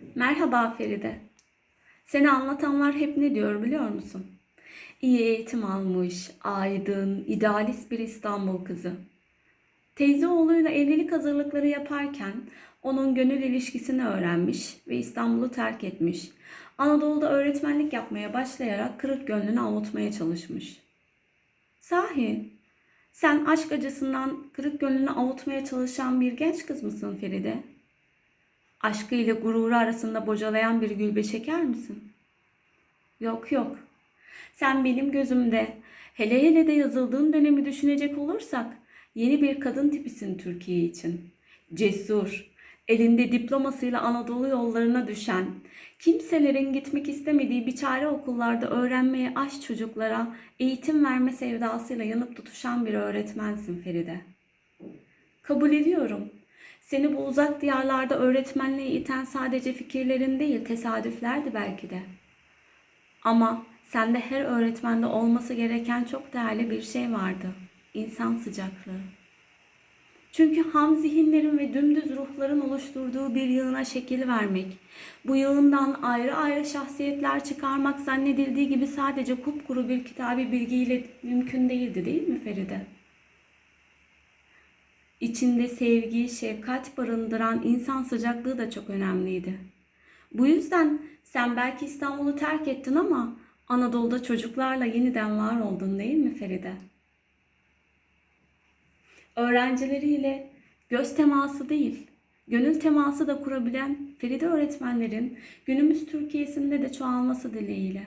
Merhaba Feride. Seni anlatanlar hep ne diyor biliyor musun? İyi eğitim almış, aydın, idealist bir İstanbul kızı. Teyze oğluyla evlilik hazırlıkları yaparken onun gönül ilişkisini öğrenmiş ve İstanbul'u terk etmiş. Anadolu'da öğretmenlik yapmaya başlayarak kırık gönlünü avutmaya çalışmış. Sahi, sen aşk acısından kırık gönlünü avutmaya çalışan bir genç kız mısın Feride? Aşkıyla gururu arasında bocalayan bir gülbe çeker misin? Yok yok. Sen benim gözümde, hele hele de yazıldığın dönemi düşünecek olursak, yeni bir kadın tipisin Türkiye için. Cesur, elinde diplomasıyla Anadolu yollarına düşen, kimselerin gitmek istemediği biçare okullarda öğrenmeye aç çocuklara eğitim verme sevdasıyla yanıp tutuşan bir öğretmensin Feride. Kabul ediyorum. Seni bu uzak diyarlarda öğretmenliğe iten sadece fikirlerin değil, tesadüflerdi belki de. Ama sende her öğretmende olması gereken çok değerli bir şey vardı. İnsan sıcaklığı. Çünkü ham zihinlerin ve dümdüz ruhların oluşturduğu bir yığına şekil vermek, bu yığından ayrı ayrı şahsiyetler çıkarmak zannedildiği gibi sadece kupkuru bir kitabi bilgiyle mümkün değildi değil mi Feride? İçinde sevgi, şefkat barındıran insan sıcaklığı da çok önemliydi. Bu yüzden sen belki İstanbul'u terk ettin ama Anadolu'da çocuklarla yeniden var oldun değil mi Feride? Öğrencileriyle göz teması değil, gönül teması da kurabilen Feride öğretmenlerin günümüz Türkiye'sinde de çoğalması dileğiyle.